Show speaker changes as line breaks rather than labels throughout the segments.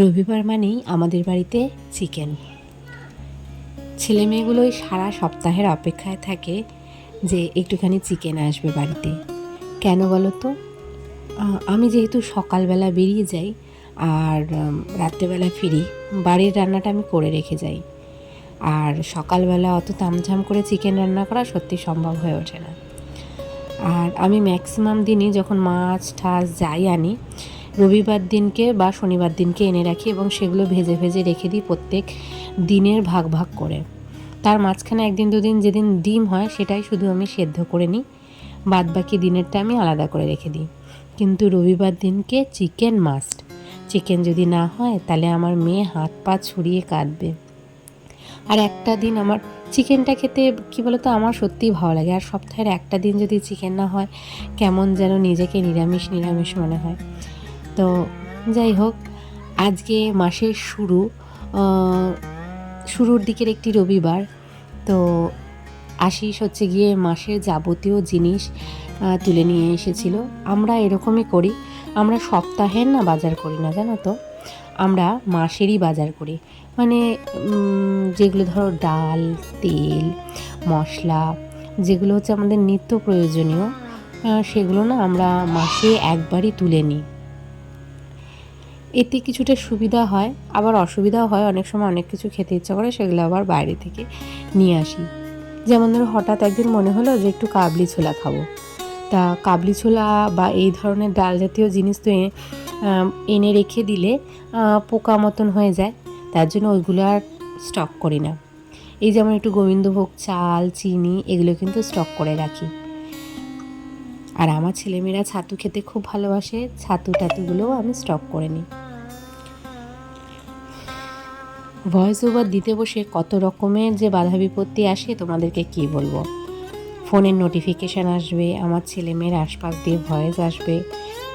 রবিবার মানেই আমাদের বাড়িতে চিকেন। ছেলে মেয়েগুলোই সারা সপ্তাহের অপেক্ষায় থাকে যে একটুখানি চিকেন আসবে বাড়িতে। কেন বলো তো? আমি যেহেতু সকালবেলা বেরিয়ে যাই আর রাত্রেবেলা ফিরি, বাড়ির রান্নাটা আমি করে রেখে যাই। আর সকালবেলা অত তামঝাম করে চিকেন রান্না করা সত্যি সম্ভব হয়ে ওঠে না। আর আমি ম্যাক্সিমাম দিনই যখন মাছ ঠাস যাই আনি রবিবার দিনকে বা শনিবার দিনকে এনে রাখি এবং সেগুলো ভেজে ভেজে রেখে দিই প্রত্যেক দিনের ভাগ ভাগ করে। তার মাঝখানে একদিন দুদিন যেদিন ডিম হয় সেটাই শুধু আমি সেদ্ধ করে নিই বাদ বাকি দিনেরটা আমি আলাদা করে রেখে দিই। কিন্তু রবিবার দিনকে চিকেন মাস্ট। চিকেন যদি না হয় তাহলে আমার মেয়ে হাত পা ছুরিয়ে কাঁদবে। আর একটা দিন আমার চিকেনটা খেতে কি বলতো আমার সত্যিই ভালো লাগে। আর সপ্তাহের একটা দিন যদি চিকেন না হয় কেমন যেন নিজেকে নিরামিষ নিরামিষ মনে হয়। তো যাই হোক, আজকে মাসের শুরু শুরুর দিকের একটি রবিবার। তো আশিস হচ্ছে গিয়ে মাসের যাবতীয় জিনিস তুলে নিয়ে এসেছিল। আমরা এরকমই করি। আমরা সপ্তাহের না বাজার করি না, জানো তো? আমরা মাসেরই বাজার করি। মানে যেগুলো ধরো ডাল, তেল, মশলা, যেগুলো হচ্ছে আমাদের নিত্য প্রয়োজনীয় সেগুলো না আমরা মাসে একবারই তুলে নিই। এতে কিছুটা সুবিধা হয়, আবার অসুবিধাও হয়। অনেক সময় অনেক কিছু খেতে ইচ্ছা করে, সেগুলো আবার বাইরে থেকে নিয়ে আসি। যেমন ধরো হঠাৎ একদিন মনে হলো যে একটু কাবলি ছোলা খাব। তা কাবলি ছোলা বা এই ধরনের ডাল জাতীয় জিনিস তো এনে রেখে দিলে পোকা মতন হয়ে যায়। তার জন্য ওইগুলো আর স্টক করি না। এই যেমন একটু গোবিন্দভোগ চাল, চিনি এগুলো কিন্তু স্টক করে রাখি। আর আমার ছেলেমেয়েরা ছাতু খেতে খুব ভালোবাসে ছাতু টাতুগুলোও আমি স্টক করে নিই। ভয়েস ওভার দিতে বসে কত রকমের যে বাধা বিপত্তি আসে, তোমাদেরকে কি বলব? ফোনের নোটিফিকেশান আসবে, আমার ছেলেমেয়ের আশপাশ দিয়ে ভয়েস আসবে,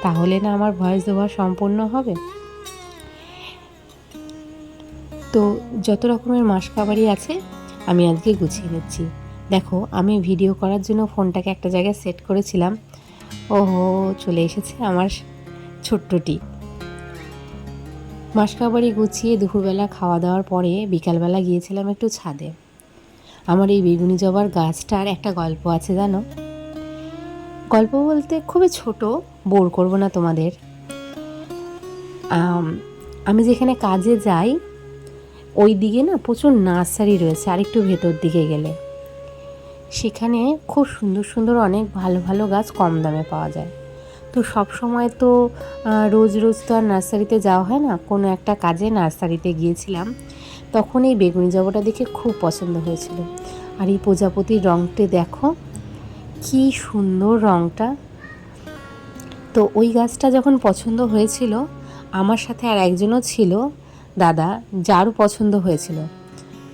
তাহলে না আমার ভয়েস ওভার সম্পূর্ণ হবে? তো যত রকমের মাস মাসকাবারি আছে, আমি আজকে গুছিয়ে নিচ্ছি। দেখো, আমি ভিডিও করার জন্য ফোনটাকে একটা জায়গায় সেট করেছিলাম। ওহো, চলে এসেছে আমার ছোট্টটি। মাসকাবাড়ি গুছিয়ে দুপুরবেলা খাওয়া দাওয়ার পরে বিকালবেলা গিয়েছিলাম একটু ছাদে। আমার এই বেগুনি জবার গাছটার একটা গল্প আছে, জানো? গল্প বলতে খুবই ছোট, বোর করব না তোমাদের। আমি যেখানে কাজে যাই ওই দিকে না প্রচুর নার্সারি রয়েছে আর একটু ভেতর দিকে গেলে। সেখানে খুব সুন্দর সুন্দর অনেক ভালো ভালো গাছ কম দামে পাওয়া যায়। তো সব সময় তো রোজ রোজ তো আর নার্সারিতে যাওয়া হয় না। কোনো একটা কাজে নার্সারিতে গিয়েছিলাম। তখন এই বেগুনি জবাটা দেখে খুব পছন্দ হয়েছিল। আর এই প্রজাপতির রঙটি দেখো, কি সুন্দর রঙটা। তো ওই গাছটা যখন পছন্দ হয়েছিল, আমার সাথে আর একজনও ছিল, দাদা, যারও পছন্দ হয়েছিল।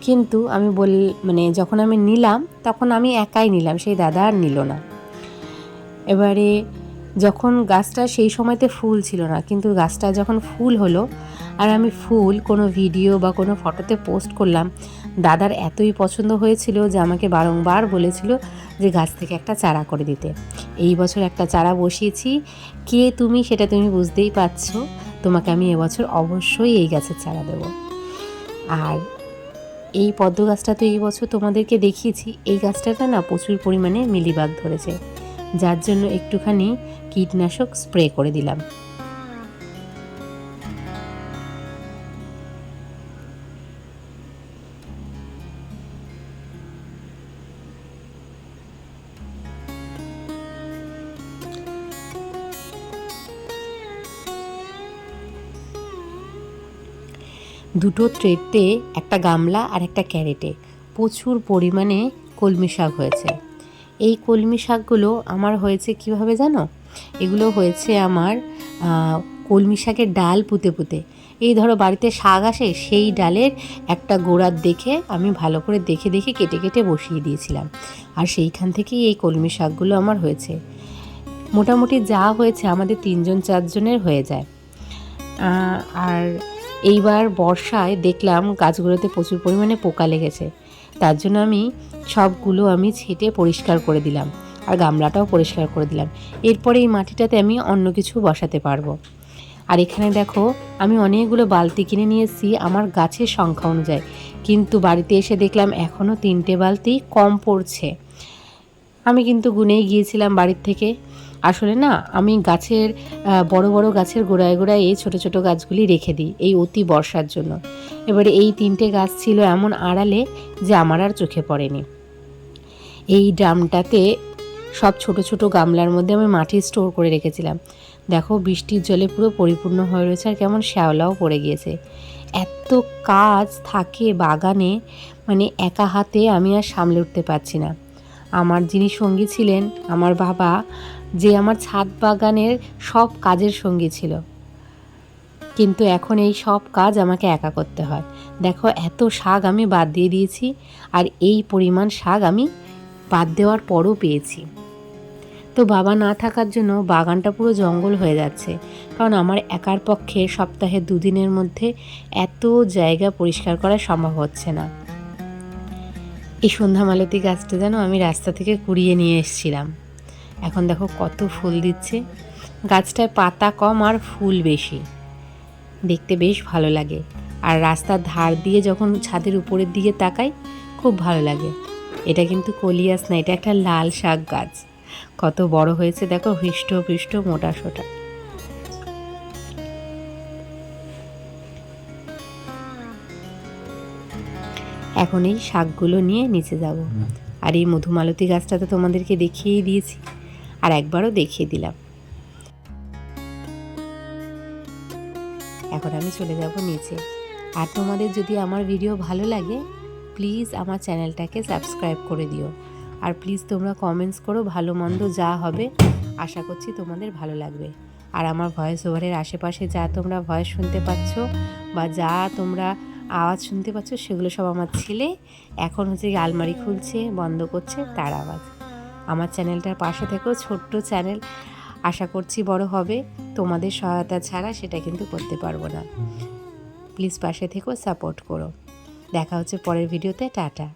কিন্তু আমি বল মানে যখন আমি নিলাম, তখন আমি একাই নিলাম, সেই দাদা আর নিল না। এবারে যখন গাছটা সেই সময়তে ফুল ছিল না, কিন্তু গাছটা যখন ফুল হলো আর আমি ফুল কোনো ভিডিও বা কোনো ফটোতে পোস্ট করলাম, দাদার এতই পছন্দ হয়েছিল যে আমাকে বারংবার বলেছিল যে গাছ থেকে একটা চারা করে দিতে। এই বছর একটা চারা বসিয়েছি। কে তুমি সেটা তুমি বুঝতেই পারছ? তোমাকে আমি এবছর অবশ্যই এই গাছের চারা দেবো। আর এই পদ্ম গাছটা তো এই বছর তোমাদেরকে দেখিয়েছি। এই গাছটাতে না প্রচুর পরিমাণে মিলিবাগ ধরেছে। যার জন্য একটুখানি কীটনাশক স্প্রে করে দিলাম। দুটো ট্রেতে একটা গামলা আর একটা ক্যারেটে প্রচুর পরিমাণে কলমি শাক হয়েছে। এই কলমি শাকগুলো আমার হয়েছে কীভাবে জানো? এগুলো হয়েছে আমার কলমি শাকের ডাল পুঁতে পুঁতে। এই ধরো বাড়িতে শাক আসে, সেই ডালের একটা গোড়ার দেখে আমি ভালো করে দেখে দেখে কেটে কেটে বসিয়ে দিয়েছিলাম। আর সেইখান থেকেই এই কলমি শাকগুলো আমার হয়েছে। মোটামুটি যা হয়েছে আমাদের তিনজন চারজনের হয়ে যায়। আর এইবার বর্ষায় দেখলাম গাছগুলোতে প্রচুর পরিমাণে পোকা লেগেছে। তার জন্য আমি সবগুলো আমি ছেটে পরিষ্কার করে দিলাম আর গামলাটাও পরিষ্কার করে দিলাম। এরপরে এই মাটিটাতে আমি অন্য কিছু বসাতে পারব। আর এখানে দেখো, আমি অনেকগুলো বালতি কিনে নিয়েছি আমার গাছের সংখ্যা অনুযায়ী। কিন্তু বাড়িতে এসে দেখলাম এখনও তিনটে বালতি কম পড়ছে। আমি কিন্তু গুনেই গিয়েছিলাম বাড়ির থেকে। আসলে না, আমি গাছের বড় বড় গাছের গোড়ায় গোড়ায় এই ছোটো ছোটো গাছগুলি রেখে দিই এই অতি বর্ষার জন্য। এবারে এই তিনটে গাছ ছিল এমন আড়ালে যে আমার আর চোখে পড়েনি। এই ড্রামটাতে সব ছোট ছোট গামলার মধ্যে আমি মাটি স্টোর করে রেখেছিলাম। দেখো বৃষ্টির জলে পুরো পরিপূর্ণ হয়ে রয়েছে আর কেমন শ্যাওলাও পড়ে গিয়েছে। এত কাজ থাকে বাগানে মানে একা হাতে আমি আর সামলে উঠতে পারছি না। আমার যিনি সঙ্গী ছিলেন, আমার বাবা যে আমার ছাদ বাগানের সব কাজের সঙ্গী ছিল। কিন্তু এখন এই সব কাজ আমাকে একা করতে হয়। দেখো, এত শাক আমি বাদ দিয়ে দিয়েছি আর এই পরিমাণ শাক আমি বাদ দেওয়ার পরও পেয়েছি। তো বাবা না থাকার জন্য বাগানটা পুরো জঙ্গল হয়ে যাচ্ছে। কারণ আমার একার পক্ষে সপ্তাহে দুদিনের মধ্যে এত জায়গা পরিষ্কার করা সম্ভব হচ্ছে না। এই সন্ধ্যা মালতী গাছটা যেন আমি রাস্তা থেকে কুড়িয়ে নিয়ে এসেছিলাম। এখন দেখো কত ফুল দিচ্ছে। গাছটায় পাতা কম আর ফুল বেশি। দেখতে বেশ ভালো লাগে। আর রাস্তার ধার দিয়ে যখন ছাদের উপরের দিকে তাকাই, খুব ভালো লাগে। এটা কিন্তু কলিয়াস না, এটা একটা লাল শাক গাছ। কত বড় হয়েছে দেখো হৃষ্ট পৃষ্ট মোটা সোটা। এখন এই শাকগুলো নিয়ে নিচে যাব। আর এই মধুমালতী গাছটা তো তোমাদেরকে দেখিয়েই দিয়েছি। আর একবারও দেখিয়ে দিলাম। এখন আমি চলে যাব নিচে। আর তোমাদের যদি আমার ভিডিও ভালো লাগে প্লিজ আমার চ্যানেলটাকে সাবস্ক্রাইব করে দিও। আর প্লিজ তোমরা কমেন্টস করো ভালো মন্দ যা হবে, আশা করছি তোমাদের ভালো লাগবে। আর আমার ভয়েস ওভারের আশেপাশে যা তোমরা ভয়েস শুনতে পাচ্ছ বা যা তোমরা আওয়াজ শুনতে পাচ্ছ, সেগুলো সব আমার ছেলে। এখন হচ্ছে আলমারি খুলছে, বন্ধ করছে, তার আওয়াজ। আমার চ্যানেলটার পাশে থেকেও ছোট্ট চ্যানেল আশা করছি বড় হবে। তোমাদের সহায়তা ছাড়া সেটা কিন্তু করতে পারব না। প্লিজ পাশে থেকেও সাপোর্ট করো। দেখা হচ্ছে পরের ভিডিওতে। টাটা।